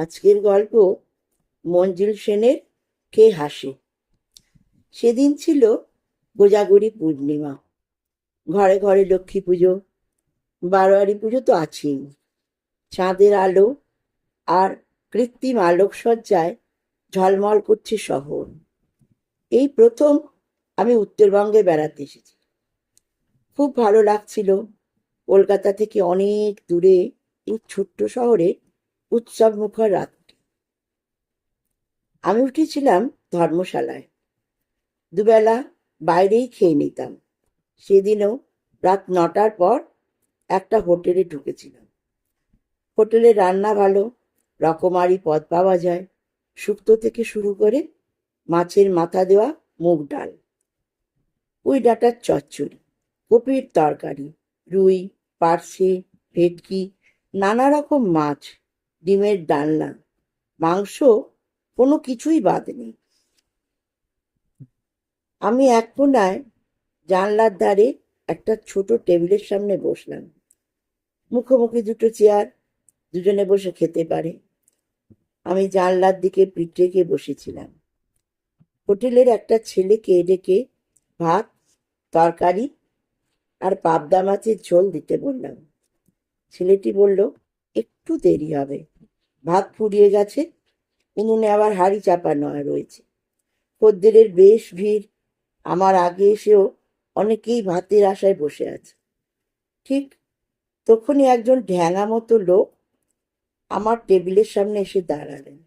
আজকের গল্প মঞ্জিল সেনের কে হাসে। সেদিন ছিল গোজাগরি পূর্ণিমা। ঘরে ঘরে লক্ষ্মী পুজো, বারোয়ারি পুজো তো আছেই। চাঁদের আলো আর কৃত্রিম আলোকসজ্জায় ঝলমল করছে শহর। এই প্রথম আমি উত্তরবঙ্গে বেড়াতে এসেছি। খুব ভালো লাগছিল। কলকাতা থেকে অনেক দূরে এই ছোট্ট শহরে উৎসব মুখর আমি উঠেছিলাম ধর্মশালায়। দুবেলা বাইরেই খেয়ে নিতাম। সেদিনও রাত নটার পর একটা হোটেলে ঢুকেছিলাম। হোটেলে রান্না ভালো, রকমারি পদ পাওয়া যায়। শুক্তো থেকে শুরু করে মাছের মাথা দেওয়া মুগ ডাল। ওই ডাটার চচ্চড়ি, কপির তরকারি, রুই, পার্শে, ভেটকি, নানা রকম মাছ ডিমের ডালনা। মাংস কোনো কিছুই বাদ নেই। আমি এক কোনায় জানলার ধারে একটা ছোট টেবিলের সামনে বসলাম। মুখোমুখি দুটো চেয়ার, দুজনে বসে খেতে পারে। আমি জানলার দিকে পিঠ রেখে বসেছিলাম। হোটেলের একটা ছেলেকে ডেকে ভাত, তরকারি আর পাবদা মাছের ঝোল দিতে বললাম। ছেলেটি বলল, একটু দেরি হবে। ভাত ফুরিয়ে গেছে। উনুনে আবার হাঁড়ি চাপানো রয়েছে। খদ্দেরের বেশ ভিড়। আমার আগে এসেও অনেকেই ভাতের আশায় বসে আছে। ঠিক তখনই একজন ঢ্যাঙা মতো লোক আমার টেবিলের সামনে এসে দাঁড়ালেন।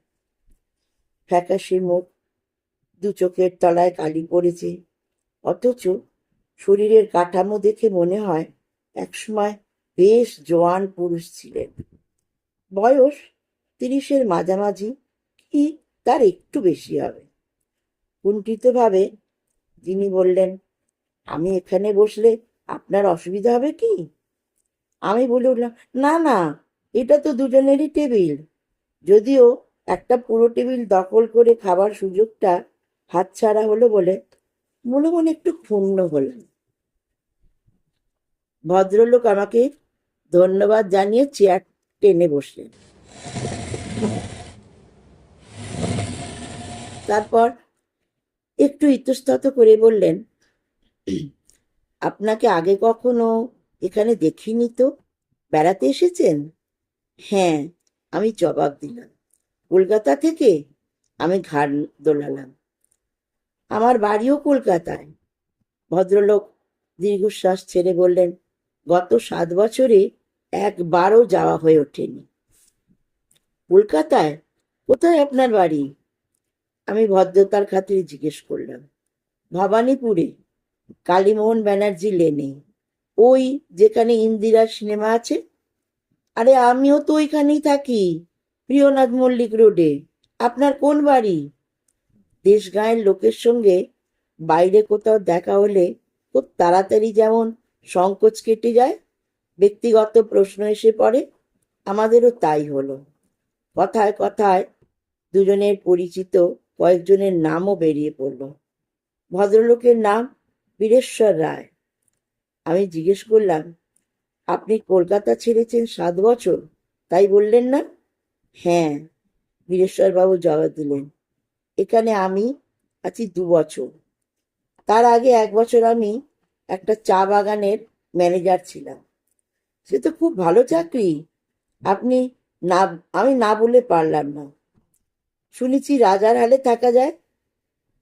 ফ্যাকাশে মুখ, দু চোখের তলায় কালি পড়েছে। অথচ শরীরের কাঠামো দেখে মনে হয় একসময় বেশ জোয়ান পুরুষ ছিলেন। বয়স তিরিশের মাঝামাঝি কি তার একটু বেশি হবে। কুণ্ঠিতভাবে যিনি বললেন, আমি এখানে বসলে আপনার অসুবিধা হবে কি? আমি বলে উঠলাম, না না, এটা তো দুজনেরই টেবিল। যদিও একটা পুরো টেবিল দখল করে খাবার সুযোগটা হাতছাড়া হলো বলে মনে মনে একটু ক্ষুণ্ণ হলেন। ভদ্রলোক আমাকে ধন্যবাদ জানিয়ে চেয়ার টেনে বসলেন। তারপর একটু ইতস্তত করে বললেন, আপনাকে আগে কখনো এখানে দেখিনি তো? বেড়াতে এসেছেন? হ্যাঁ আমি জবাব দিলাম। কলকাতা থেকে আমি ঘাড় দোলালাম। আমার বাড়িও কলকাতায়। ভদ্রলোক দীর্ঘশ্বাস ছেড়ে বললেন, গত সাত বছরে একবারও যাওয়া হয়ে ওঠেনি। কলকাতায় কোথায় আপনার বাড়ি? আমি ভদ্রতার খাতিরে জিজ্ঞেস করলাম। ভবানীপুরে, কালীমোহন ব্যানার্জি লেনে। ওই যেখানে ইন্দিরার সিনেমা আছে? আরে আমিও তো ওইখানেই থাকি, প্রিয়নাথ মল্লিক রোডে। আপনার কোন বাড়ি? দেশ গায়ের লোকের সঙ্গে বাইরে কোথাও দেখা হলে খুব তাড়াতাড়ি যেমন সংকোচ কেটে যায়, ব্যক্তিগত প্রশ্ন এসে পড়ে, আমাদেরও তাই হলো। কথায় কথায় দুজনের পরিচিত কয়েকজনের নামও বেরিয়ে পড়ল। ভদ্রলোকের নাম বীরেশ্বর রায়। আমি জিজ্ঞেস করলাম, আপনি কলকাতা ছেড়েছেন সাত বছর? তাই বললেন না? হ্যাঁ বীরেশ্বরবাবু জবাব দিলেন, এখানে আমি আছি দু বছর। তার আগে এক বছর আমি একটা চা বাগানের ম্যানেজার ছিলাম। সে তো খুব ভালো চাকরি। আপনি না, আমি না বলে পারলাম না। শুনেছি রাজার হালে থাকা যায়।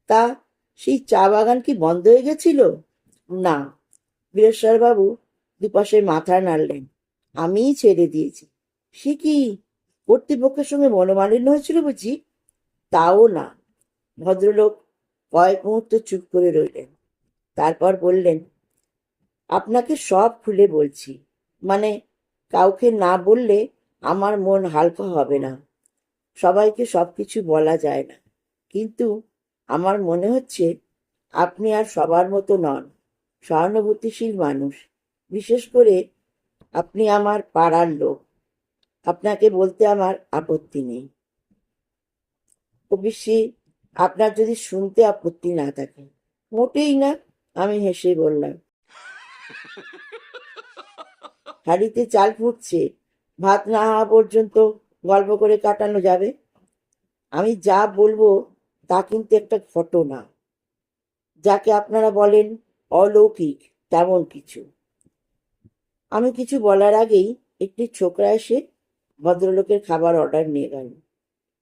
তা সেই চা বাগান কি বন্ধ হয়ে গেছিল? না। বীরেশ্বরবাবু দুপাশে মাথা নাড়লেন। আমিই ছেড়ে দিয়েছি। সে কি কর্তৃপক্ষের সঙ্গে মনোমালিন্য হয়েছিল বুঝি? তাও না। ভদ্রলোক কয়েক মুহূর্ত চুপ করে রইলেন। তারপর বললেন, আপনাকে সব খুলে বলছি। মানে কাউকে না বললে আমার মন হালকা হবে না। সবাইকে সব কিছু বলা যায় না। কিন্তু আমার মনে হচ্ছে আপনি আর সবার মতো নন, সহানুভূতিশীল মানুষ। বিশেষ করে আপনি আমার পাড়ার লোক। আপনাকে বলতে আমার আপত্তি নেই। অবশ্যই আপনার যদি শুনতে আপত্তি না থাকে। মোটেই না, আমি হেসে বললাম। হাঁড়িতে চাল ফুটছে। ভাত না হওয়া পর্যন্ত গল্প করে কাটানো যাবে? আমি যা বলব তা কিন্তু একটা ঘটনা যাকে আপনারা বলেন অলৌকিক, তেমন কিছু। আমি কিছু বলার আগেই একটি ছোকরা এসে ভদ্রলোকের খাবার অর্ডার নিয়ে গেল।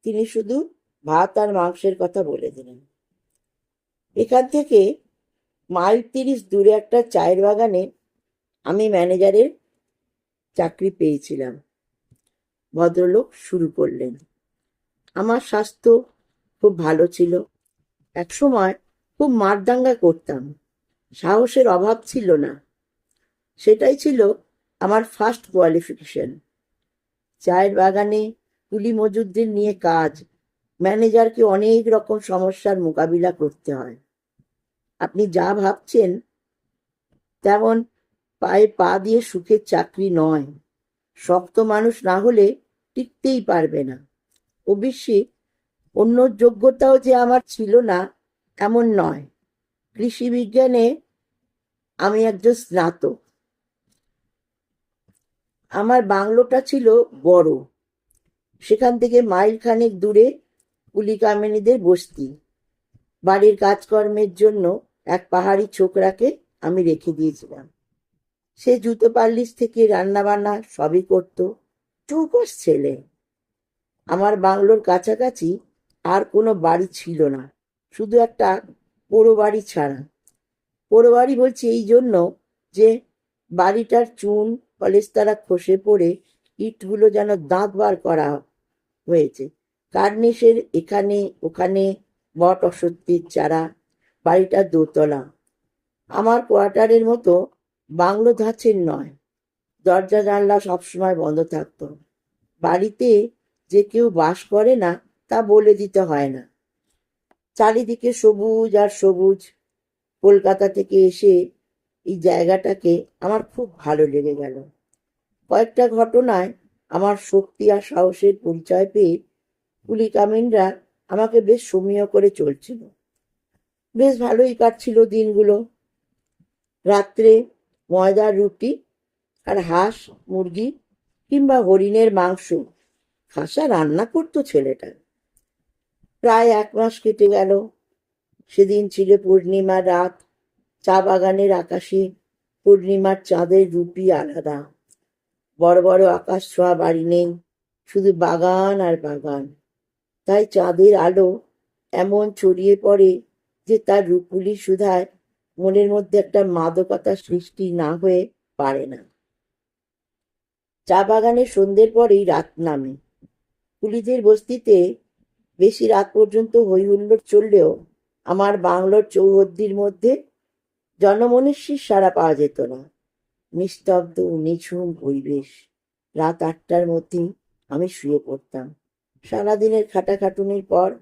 তিনি শুধু ভাত আর মাংসের কথা বলে দিলেন। এখান থেকে মাইল তিরিশ দূরে একটা চায়ের বাগানে আমি ম্যানেজারের চাকরি পেয়েছিলাম। ভদ্রলোক শুরু করলেন। আমার স্বাস্থ্য খুব ভালো ছিল। একসময় খুব মারদাঙ্গা করতাম। সাহসের অভাব ছিল না। সেটাই ছিল আমার ফার্স্ট কোয়ালিফিকেশন চায়ের বাগানে কুলি মজুরদের নিয়ে কাজ। ম্যানেজারকে অনেক রকম সমস্যার মোকাবিলা করতে হয়। আপনি যা ভাবছেন, তেমন পায়ে পা দিয়ে সুখের চাকরি নয়। শক্ত মানুষ না হলে টিকতেই পারবে না। ও অবশ্যই অন্য যোগ্যতাও যে আমার ছিল না, এমন নয়। কৃষি বিজ্ঞানে আমি একজন স্নাতক। আমার বাংলোটা ছিল বড়। সেখান থেকে মাইল খানেক দূরে কুলি কামিনীদের বস্তি। বাড়ির কাজকর্মের জন্য এক পাহাড়ি ছোকরাকে আমি রেখে দিয়েছিলাম। সে জুতো পাল্লিশ থেকে রান্না বান্না সবই করতো। চৌকস ছেলে। আমার বাংলোর কাছাকাছি আর কোনো বাড়ি ছিল না। শুধু একটা পোড়ো বাড়ি ছাড়া। পোড়ো বাড়ি বলছি এই জন্য যে বাড়িটার চুন, পলেস্তারা খসে পড়ে, ইটগুলো যেন দাঁত বার করা হয়েছে। কার্নিশের এখানে ওখানে বট অসত্যির চারা, বাড়িটা দোতলা। আমার কোয়ার্টারের মতো বাংলো ধাঁচের নয়। দরজা জানলা সবসময় বন্ধ থাকত। বাড়িতে যে কেউ বাস করে না, তা বলে দিতে হয় না। চারিদিকে সবুজ আর সবুজ। কলকাতা থেকে এসে এই জায়গাটাকে আমার খুব ভালো লেগে গেল। কয়েকটা ঘটনায় আমার শক্তি আর সাহসের পরিচয় পেয়ে কুলি কামিনরা আমাকে বেশ সমীহ করে চলছিল। বেশ ভালোই কাটছিল দিনগুলো। রাত্রে ময়দার রুটি আর হাঁস, মুরগি কিংবা হরিণের মাংস খাসা রান্না করতো ছেলেটা। প্রায় এক মাস কেটে গেল। সেদিন ছিল পূর্ণিমার রাত। চা বাগানের আকাশে পূর্ণিমার চাঁদের রূপই আলাদা। বড় বড় আকাশ ছোঁয়া বাড়ি নেই, শুধু বাগান আর বাগান। তাই চাঁদের আলো এমন ছড়িয়ে পড়ে যে তার রূপুলি সুধায় মনের মধ্যে একটা মাদকতা সৃষ্টি না হয়ে পারে না। চা বাগানে সন্ধ্যের পরেই রাত নামে। কুলিদের বস্তিতে বেশি রাত পর্যন্ত হই হুল্লোড় চললেও আমার বাংলোর চৌহদ্দির মধ্যে জনমনস্বীর সারা পাওয়া যেত না। নিস্তব্ধ নিঝুম পরিবেশ। রাত আটটার মধ্যেই আমি শুয়ে পড়তাম। সারাদিনের খাটাখাটুনির পর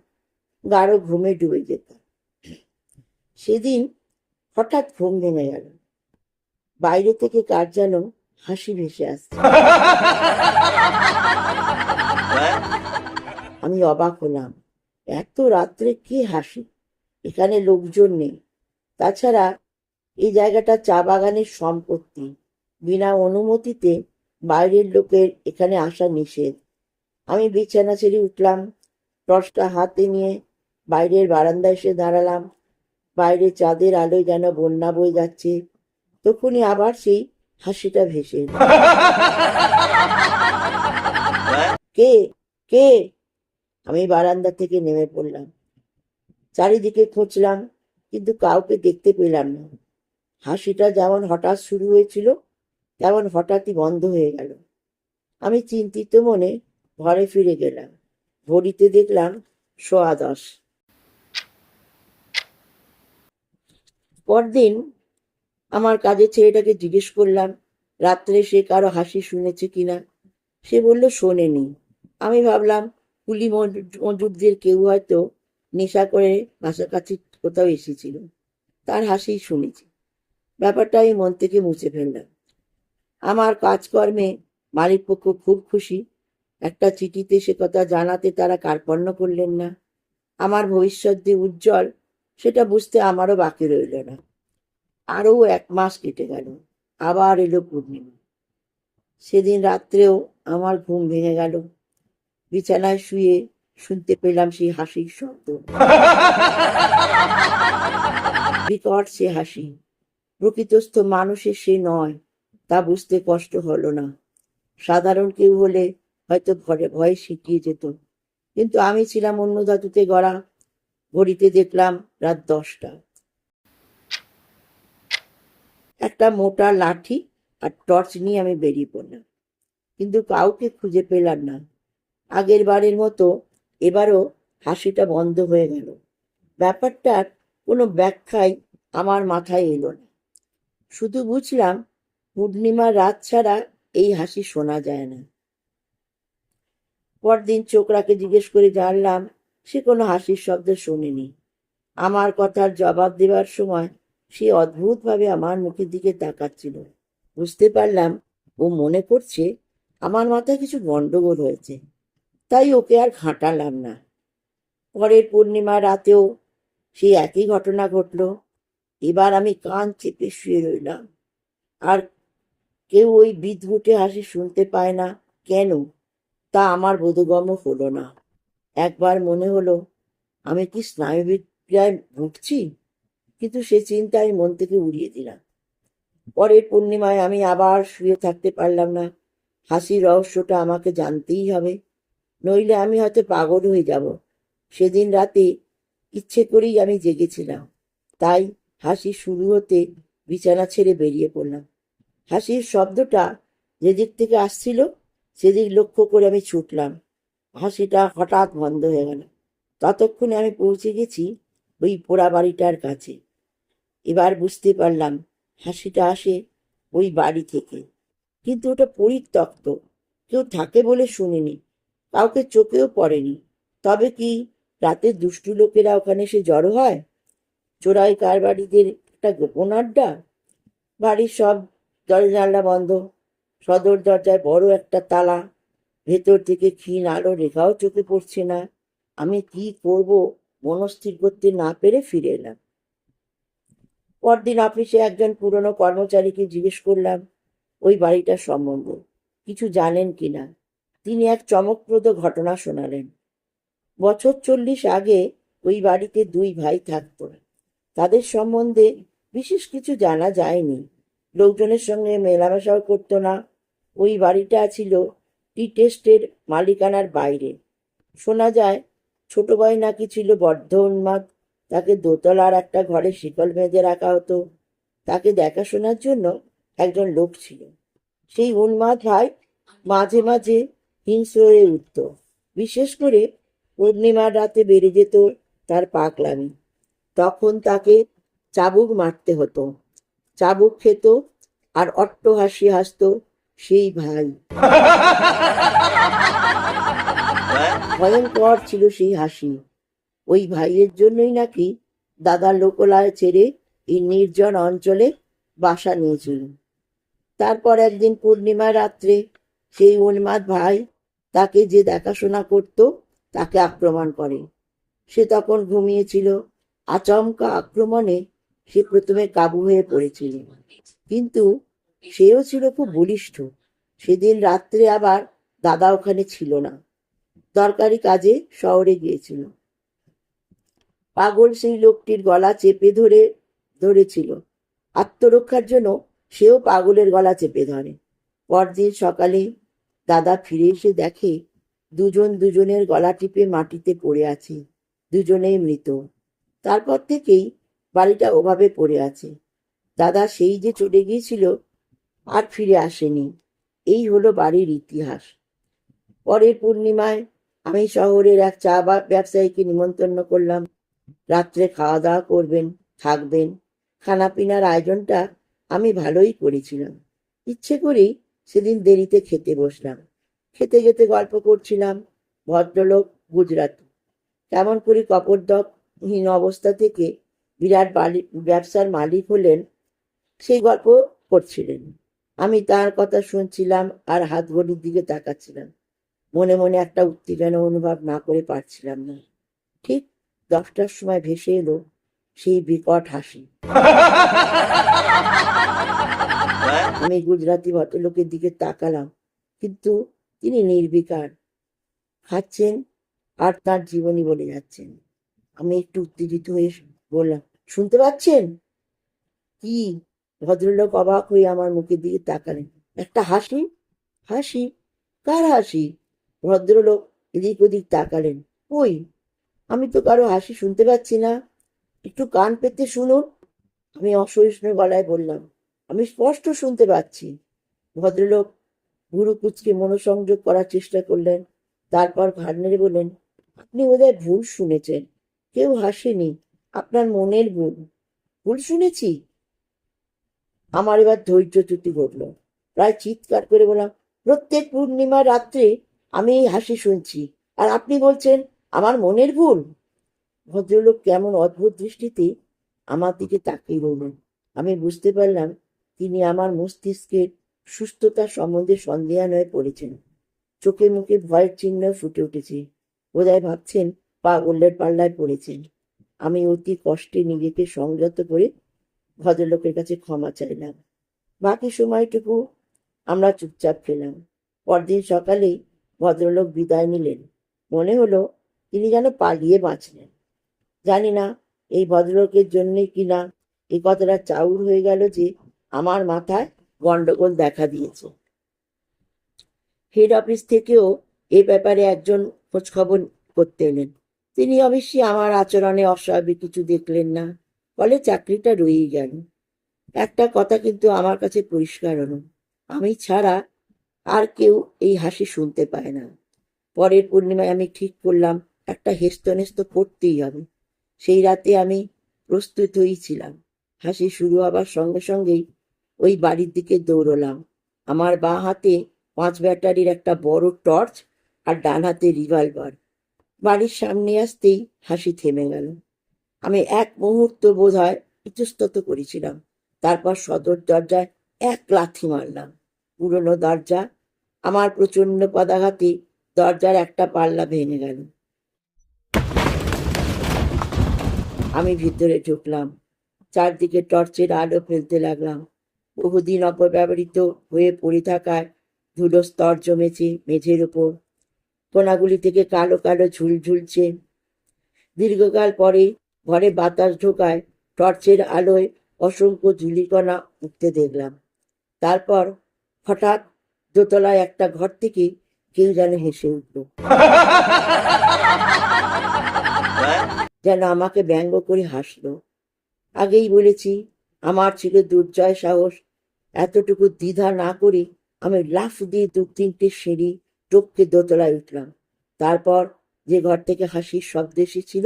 গাঢ় ঘুমে ডুবে যেতাম। সেদিন হঠাৎ ঘুম ভেঙে গেল। বাইরে থেকে কার যেন হাসি ভেসে আসছে। আমি অবাক হলাম, এত রাত্রে কে হাসি? এখানে লোকজন নেই। তাছাড়া এই জায়গাটা চা বাগানের সম্পত্তি। বিনা অনুমতিতে বাইরের লোকের এখানে আসা নিষেধ। আমি বিছানা ছেড়ে উঠলাম, টর্চটা হাতে নিয়ে বাইরের বারান্দায় এসে দাঁড়ালাম। বাইরে চাঁদের আলোয় যেন বন্যা বয়ে যাচ্ছে, তখনই আবার সেই হাসিটা ভেসে কে? কে? আমি বারান্দা থেকে নেমে পড়লাম। চারিদিকে খুঁজলাম, কিন্তু কাউকে দেখতে পেলাম না। হাসিটা যেমন হঠাৎ শুরু হয়েছিল, তেমন হঠাৎই বন্ধ হয়ে গেল। আমি চিন্তিত মনে ঘরে ফিরে গেলাম। ঘড়িতে দেখলাম সোয়া দশ। পরদিন আমার কাজের ছেলেটাকে জিজ্ঞেস করলাম, রাত্রে সে কারও হাসি শুনেছে কিনা? সে বলল, শোনেনি। আমি ভাবলাম, কুলি মজু- মজুরদের কেউ হয়তো নেশা করে কাছাকাছি কোথাও এসেছিল। তার হাসি শুনেছি। ব্যাপারটা আমি মন থেকে মুছে ফেললাম। আমার কাজকর্মে মালিকপক্ষ খুব খুশি। একটা চিঠিতে সে কথা জানাতে তারা কার্পণ্য করলেন না। আমার ভবিষ্যৎ যে উজ্জ্বল সেটা বুঝতে আমারও বাকি রইল না। আরও এক মাস কেটে গেল আবার এলো পূর্ণিমা। সেদিন রাত্রেও আমার ঘুম ভেঙে গেল। বিছানায় শুয়ে শুনতে পেলাম সেই হাসির শব্দ। বিকট সে হাসি। প্রকৃতস্থ মানুষের সে নয় তা বুঝতে কষ্ট হলো না। সাধারণ কেউ হলে হয়তো ভয়ে ভয়ে শিখিয়ে যেত। কিন্তু আমি ছিলাম অন্য ধাতুতে গড়া ঘড়িতে দেখলাম রাত দশটা। একটা মোটা লাঠি আর টর্চ নিয়ে আমি বেরিয়ে পড়লাম। কিন্তু কাউকে খুঁজে পেলাম না। আগের বারের মতো এবারও হাসিটা বন্ধ হয়ে গেল। ব্যাপারটার কোনো ব্যাখ্যাই আমার মাথায় এলো না। শুধু বুঝলাম পূর্ণিমা রাত ছাড়া এই হাসি শোনা যায় না। পরদিন চোকরাকে জিজ্ঞেস করে জানলাম সে কোনো হাসির শব্দ শোনেনি। আমার কথার জবাব দেওয়ার সময় সে অদ্ভুতভাবে আমার মুখের দিকে তাকাচ্ছিল। বুঝতে পারলাম ও মনে করছে আমার মাথায় কিছু গন্ডগোল হয়েছে, তাই ওকে আর ঘাঁটালাম না। পরের পূর্ণিমা রাতেও সেই একই ঘটনা ঘটল। এবার আমি কান চেপে শুয়ে রইলাম। আর কেউ ওই বিদঘুটে হাসি শুনতে পায় না কেন, তা আমার বোধগম্য হলো না। একবার মনে হলো, আমি কি স্নায়ুবিদ্যায় ভুগছি? কিন্তু সে চিন্তা আমি মন থেকে উড়িয়ে দিলাম। পরের পূর্ণিমায় আমি আবার শুয়ে থাকতে পারলাম না। হাসির রহস্যটা আমাকে জানতেই হবে। নইলে আমি হয়তো পাগল হয়ে যাব। সেদিন রাতে ইচ্ছে করেই আমি জেগেছিলাম। তাই হাসি শুরু হতে বিছানা ছেড়ে বেরিয়ে পড়লাম। হাসির শব্দটা যেদিক থেকে আসছিল, সেদিক লক্ষ্য করে আমি ছুটলাম। হাসিটা হঠাৎ বন্ধ হয়ে গেল। ততক্ষণে আমি পৌঁছে গেছি ওই পোড়া বাড়িটার কাছে। এবার বুঝতে পারলাম হাসিটা আসে ওই বাড়ি থেকে। কিন্তু ওটা পরিত্যক্ত। কেউ থাকে বলে শুনিনি। কাউকে চোখেও পড়েনি। তবে কি রাতে দুষ্টু লোকেরা ওখানে এসে জড়ো হয়? চোরাই কারবারিদের একটা গোপন আড্ডা? বাড়ির সব দরজা জানলা বন্ধ। সদর দরজায় বড় একটা তালা। ভেতর থেকে ক্ষীণ আলো রেখাও চোখে পড়ছে না। আমি কি করব? মনস্থির করতে না পেরে ফিরে এলাম। পরদিন অফিসে একজন পুরনো কর্মচারীকে জিজ্ঞেস করলাম, ওই বাড়িটার সম্বন্ধে কিছু জানেন কিনা তিনি এক চমকপ্রদ ঘটনা শোনালেন। বছর চল্লিশ আগে ওই বাড়িতে দুই ভাই থাকতো। তাদের সম্বন্ধে বিশেষ কিছু জানা যায়নি। লোকজনের সঙ্গে মেলামেশাও করতো না। ওই বাড়িটা ছিল টি টেস্টের মালিকানার বাইরে। শোনা যায়, ছোট ভাই নাকি ছিল বদ্ধ উন্মাদ। তাকে দোতলার একটা ঘরে শিকল বেঁধে রাখা হতো। তাকে দেখাশোনার জন্য একজন লোক ছিল। সেই উন্মাদ ভাই মাঝে মাঝে হিংস্র হয়ে উঠত। বিশেষ করে পূর্ণিমার রাতে বেড়ে যেত তার পাকলামি তখন তাকে চাবুক মারতে হতো। চাবুক খেত আর অট্ট হাসি হাসত। সেই ভাই। ভয়ঙ্কর ছিল সেই হাসি। ওই ভাইয়ের জন্যই নাকি দাদা লোকলায় ছেড়ে এই নির্জন অঞ্চলে বাসা নিয়েছিল। তারপর একদিন পূর্ণিমা রাত্রে সেই উন্মাদ ভাই তাকে যে দেখাশোনা করত, তাকে আক্রমণ করে। সে তখন ঘুমিয়েছিল। আচমকা আক্রমণে সে প্রথমে কাবু হয়ে পড়েছিল। কিন্তু সেও ছিল খুব বলিষ্ঠ। সেদিন রাত্রে আবার দাদা ওখানে ছিল না। দরকারি কাজে শহরে গিয়েছিল। পাগল সেই লোকটির গলা চেপে ধরে, ধরেছিল। আত্মরক্ষার জন্য সেও পাগলের গলা চেপে ধরে। পরদিন সকালে দাদা ফিরে এসে দেখে দুজন দুজনের গলা টিপে মাটিতে পড়ে আছে। দুজনেই মৃত। তারপর থেকেই বাড়িটা ওভাবে পড়ে আছে। দাদা সেই যে চলে গিয়েছিল আর ফিরে আসেনি। এই হলো বাড়ির ইতিহাস। পরের পূর্ণিমায় আমি শহরের এক চা ব্যবসায়ীকে নিমন্ত্রণ করলাম। রাত্রে খাওয়া দাওয়া করবেন, থাকবেন। খানা পিনার আয়োজনটা আমি ভালোই করেছিলাম। ইচ্ছে করেই সেদিন দেরিতে খেতে বসলাম। খেতে যেতে গল্প করছিলাম, ভদ্রলোক গুজরাট কেমন করে কপরদকহীন অবস্থা থেকে বিরাট বালি, ব্যবসার মালিক হলেন, সেই গল্প করছিলেন। আমি তার কথা শুনছিলাম আর হাত ঘড়ির দিকে তাকাচ্ছিলাম। মনে মনে একটা উত্তেজনা অনুভব না করে পারছিলাম না। ঠিক দশটার সময় ভেসে এলো সেই বিকট হাসি। আমি গুজরাটি ভদ্রলোকের দিকে তাকালাম, কিন্তু তিনি নির্বিকার। খাচ্ছেন আর তার জীবনী বলে যাচ্ছেন। আমি একটু উত্তেজিত হয়ে বললাম, শুনতে পাচ্ছেন? কি ভদ্রলোক অবাক হয়ে আমার মুখের দিকে তাকালেন। একটা হাসি? হাসি? কার হাসি? ভদ্রলোক এদিক ওদিক তাকালেন। ওই আমি তো কারও হাসি শুনতে পাচ্ছি না। একটু কান পেতে শুনুন। আমি অসহিষ্ণু গলায় বললাম, আমি স্পষ্ট শুনতে পাচ্ছি। ভদ্রলোক গুরু কুচকে মনোসংযোগ করার চেষ্টা করলেন, তারপর ঘাড় বললেন, আপনি বোধহয় ভুল শুনেছেন। কেউ হাসেনি। আপনার মনের ভুল ভুল শুনেছি? আমার এবার ধৈর্য ধৈর্যচ্যুতি ঘটল। প্রায় চিৎকার করে বললাম, প্রত্যেক পূর্ণিমার রাত্রে আমি এই হাসি শুনছি, আর আপনি বলছেন, আমার মনের ভুল? ভদ্রলোক কেমন অদ্ভুত দৃষ্টিতে আমার দিকে তাকিয়ে রইলেন আমি বুঝতে পারলাম তিনি আমার মস্তিষ্কের সুস্থতা সম্বন্ধে সন্দেহান হয়ে পড়েছেন। চোখে মুখে ভয়ের চিহ্ন ফুটে উঠেছে। বোধহয় ভাবছেন পাগলের পাল্লায় পড়েছেন। আমি অতি কষ্টে নিজেকে সংযত করে ভদ্রলোকের কাছে ক্ষমা চাইলাম। বাকি সময়টুকু আমরা চুপচাপ খেলাম। পরদিন সকালেই ভদ্রলোক বিদায় নিলেন। মনে হলো তিনি যেন পালিয়ে বাঁচলেন। জানি না এই ভদ্রলোকের জন্যই কিনা এই কথাটা চাউর হয়ে গেল যে আমার মাথায় গন্ডগোল দেখা দিয়েছে। হেড অফিস থেকেও এ ব্যাপারে একজন খোঁজখবর করতে এলেন। তিনি অবশ্যই আমার আচরণে অস্বাভাবিক কিছু দেখলেন না। ফলে চাকরিটা রয়েই গেল। একটা কথা কিন্তু আমার কাছে পরিষ্কার হলো, আমি ছাড়া আর কেউ এই হাসি শুনতে পায় না। পরের পূর্ণিমায় আমি ঠিক করলাম, একটা হেস্তনেস্ত করতেই হবে। সেই রাতে আমি প্রস্তুত হয়েছিলাম হাসি শুরু হবার সঙ্গে সঙ্গেই ওই বাড়ির দিকে দৌড়লাম। আমার বাঁ হাতে পাঁচ ব্যাটারির একটা বড় টর্চ আর ডান হাতে রিভলভার। বাড়ির সামনে আসতেই হাসি থেমে গেল। আমি এক মুহূর্ত বোধ হয় ইতস্তত করেছিলাম। তারপর সদর দরজায় এক লাথি মারলাম। পুরনো দরজা, আমার প্রচণ্ড পদাঘাতে দরজার একটা পাল্লা ভেঙে গেল। আমি ভিতরে ঢুকলাম। চারদিকে টর্চের আলো ফেলতে লাগলাম। বহুদিন অপব্যবহৃত হয়ে পড়ে থাকায় ধুলো স্তর জমেছে মেঝের উপর কোনাগুলি থেকে কালো কালো ঝুল ঝুলছে দীর্ঘকাল পরে ঘরে বাতাস ঢোকায়, টর্চের আলোয় অসংখ্য ঝুলিকণা উঠতে দেখলাম। তারপর হঠাৎ দোতলায় একটা ঘর থেকে কেউ যেন হেসে উঠল। যেন আমাকে ব্যঙ্গ করে হাসলো। আগেই বলেছি, আমার ছিল দুর্জয় সাহস। এতটুকু দ্বিধা না করে আমি লাফ দিয়ে দু তিনটে সিঁড়ি টপকে দোতলায় উঠলাম। তারপর যে ঘর থেকে হাসির শব্দ এসেছিল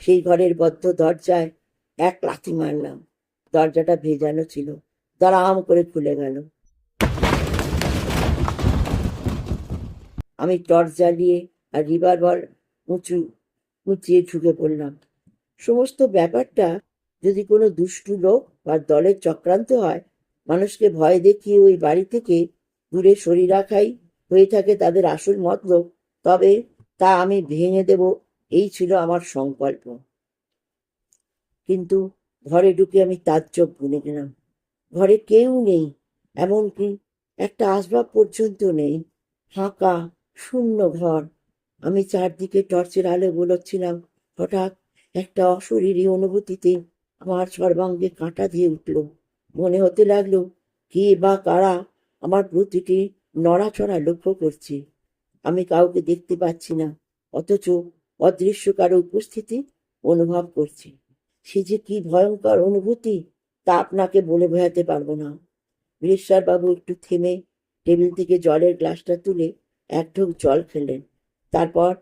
সেই ঘরের বদ্ধ দরজায় এক লাথি মারলাম। দরজাটা ভেজানো ছিল। দাঁড়াম করে খুলে গেল। আমি টর্চ জ্বালিয়ে আর রিভলভার উঁচু, উঁচিয়ে ঢুকে পড়লাম। সমস্ত ব্যাপারটা যদি কোনো দুষ্টু লোক বা দলের চক্রান্ত হয়, মানুষকে ভয় দেখিয়ে ওই বাড়ি থেকে দূরে সরিয়ে রাখাই হয়ে থাকে তাদের আসল মতলব। তবে তা আমি ভেঙে দেব এই ছিল আমার সংকল্প। কিন্তু ঘরে ঢুকে আমি তাজ্জব গুনে গেলাম। ঘরে কেউ নেই, এমনকি একটা আসবাব পর্যন্ত নেই। ফাঁকা, শূন্য ঘর। আমি চারদিকে টর্চের আলো বলছিলাম হঠাৎ একটা অশরীরী অনুভূতিতে আমার সর্বাঙ্গে কাঁটা দিয়ে উঠল। মনে হতে লাগল, কে বা কারা আমার প্রতিটি নড়াচড়া লক্ষ্য করছে। আমি কাউকে দেখতে পাচ্ছি না, অথচ অদৃশ্য কারও উপস্থিতি অনুভব করছি। সে যে কি ভয়ঙ্কর অনুভূতি, তা আপনাকে বলে বোঝাতে পারব না। বাবু একটু থেমে টেবিল থেকে জলের গ্লাসটা তুলে এক ঢোক জল খেলেন। তারপর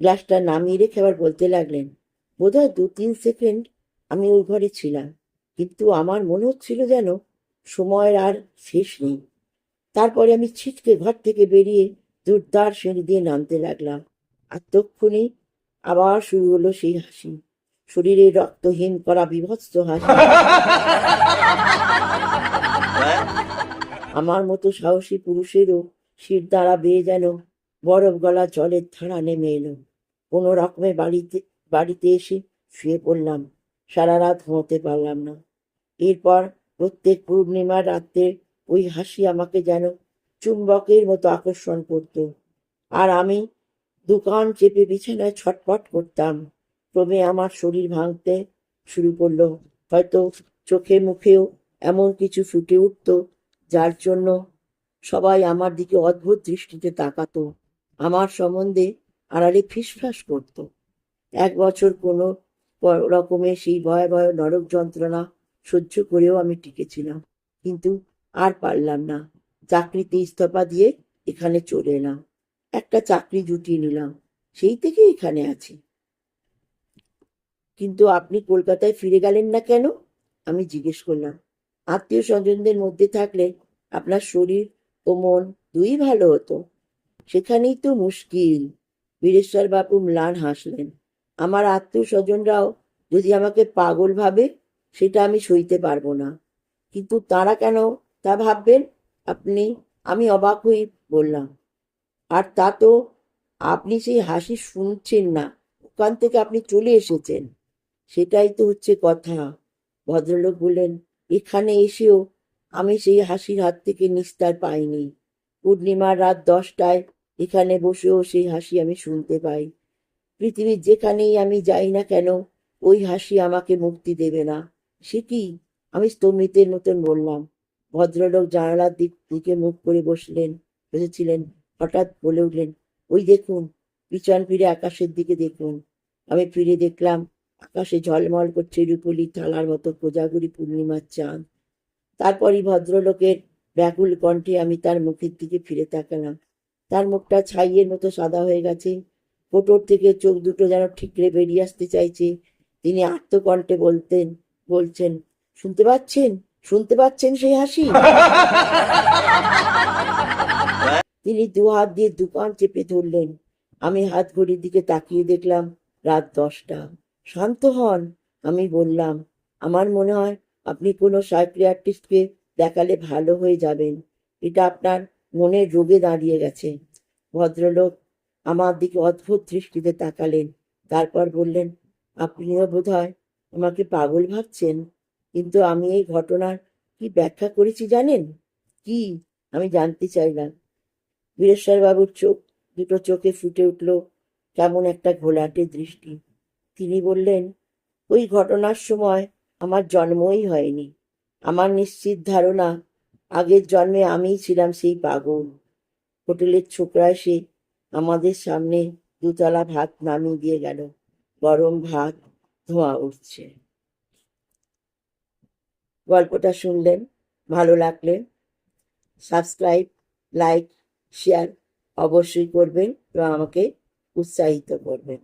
গ্লাসটা নামিয়ে রেখে আবার বলতে লাগলেন, বোধহয় দু তিন সেকেন্ড আমি ওই ঘরে ছিলাম, কিন্তু আমার মনে হচ্ছিল যেন সময়ের আর শেষ নেই। তারপরে আমি ছিটকে ঘর থেকে বেরিয়ে দুর্দার সিঁড়ি দিয়ে নামতে লাগলাম। আর তক্ষুনি আবার শুরু হলো সেই হাসি। শরীরে রক্তহীন করা বিভৎস হাসি। আমার মতো সাহসী পুরুষেরও শির দ্বারা বেয়ে যেন বরফ গলা জলের ধারা নেমে এলো। কোনো রকমে বাড়িতে বাড়িতে এসে শুয়ে পড়লাম। সারা রাত ঘুমোতে পারলাম না। এরপর প্রত্যেক পূর্ণিমার রাত্রে ওই হাসি আমাকে যেন চুম্বকের মতো আকর্ষণ করত। আর আমি দোকান চেপে বিছানায় ছটফট করতাম। ক্রমে আমার শরীর ভাঙতে শুরু করল। হয়তো চোখে মুখেও এমন কিছু ফুটে উঠতো, যার জন্য সবাই আমার দিকে অদ্ভুত দৃষ্টিতে তাকাতো। আমার সম্বন্ধে আড়ালে ফিসফাস করতো। এক বছর কোনো রকমে সেই ভয়াবহ নরক যন্ত্রণা সহ্য করেও আমি টিকেছিলাম। কিন্তু আর পারলাম না। চাকরিতে ইস্তফা দিয়ে এখানে চলে এলাম। একটা চাকরি জুটিয়ে নিলাম, সেই থেকে এখানে আছি। কিন্তু আপনি কলকাতায় ফিরে গেলেন না কেন? আমি জিজ্ঞেস করলাম। আত্মীয় স্বজনদের মধ্যে থাকলে আপনার শরীর ও মন দুই ভালো হতো। সেখানেই তো মুশকিল। বীরেশ্বর বাবু ম্লান হাসলেন। আমার আত্মীয় স্বজনরাও যদি আমাকে পাগল ভাবে, সেটা আমি সইতে পারব না। কিন্তু তারা কেন তা ভাববেন? আপনি, আমি অবাক হয়ে বললাম। আর তা তো আপনি সেই হাসি শুনছেন না। ওখান থেকে আপনি চলে এসেছেন। সেটাই তো হচ্ছে কথা। ভদ্রলোক বললেন, এখানে এসেও আমি সেই হাসির হাত থেকে নিস্তার পাইনি। পূর্ণিমার রাত দশটায় এখানে বসেও সেই হাসি আমি শুনতে পাই। পৃথিবীর যেখানেই আমি যাই না কেন, ওই হাসি আমাকে মুক্তি দেবে না। সে কি? আমি স্তম্ভিতের মতন বললাম। ভদ্রলোক জানালার দিক দিকে মুখ করে বসলেন, বসেছিলেন। হঠাৎ বলে উঠলেন, ওই দেখুন পিছন ফিরে আকাশের দিকে দেখুন। আমি ফিরে দেখলাম, আকাশে ঝলমল করছে রূপলি থালার মতো কোজাগুড়ি পূর্ণিমার চাঁদ। তারপরই ভদ্রলোকের ব্যাকুল কণ্ঠে আমি তার মুখের দিকে ফিরে তাকালাম। তার মুখটা ছাইয়ের মতো সাদা হয়ে গেছে। কোটর থেকে চোখ দুটো যেন ঠিকরে বেরিয়ে আসতে চাইছে। তিনি আত্মকণ্ঠে বলতেন, বলছেন, শুনতে পাচ্ছেন? শুনতে পাচ্ছেন সেই হাসি? তিনি দু হাত দিয়ে দুপান চেপে ধরলেন। আমি হাত ঘড়ির দিকে তাকিয়ে দেখলাম রাত দশটা। শান্ত হন, আমি বললাম, আমার মনে হয় আপনি কোনো সাইক্রিয়াটিস্টকে দেখালে ভালো হয়ে যাবেন। এটা আপনার মনের রোগে দাঁড়িয়ে গেছে। ভদ্রলোক আমার দিকে অদ্ভুত দৃষ্টিতে তাকালেন। তারপর বললেন, আপনিও বোধ হয় আমাকে পাগল ভাবছেন, কিন্তু আমি এই ঘটনার কি ব্যাখ্যা করেছি জানেন? কি? আমি জানতে চাইলাম। বীরেশ্বর বাবুর চোখ, দুটো চোখে ফুটে উঠল কেমন একটা ঘোলাটে দৃষ্টি। তিনি বললেন, ওই ঘটনার সময় আমার জন্মই হয়নি। আমার নিশ্চিত ধারণা, আগের জন্মে আমিই ছিলাম সেই পাগল। হোটেলের ছোকরা এসে আমাদের সামনে দুতলা ভাত নামিয়ে দিয়ে গেল। গরম ভাত ধোঁয়া উঠছে। গল্পটা শুনলেন, ভালো লাগলে সাবস্ক্রাইব, লাইক শেয়ার অবশ্যই করবেন এবং আমাকে উৎসাহিত করবেন।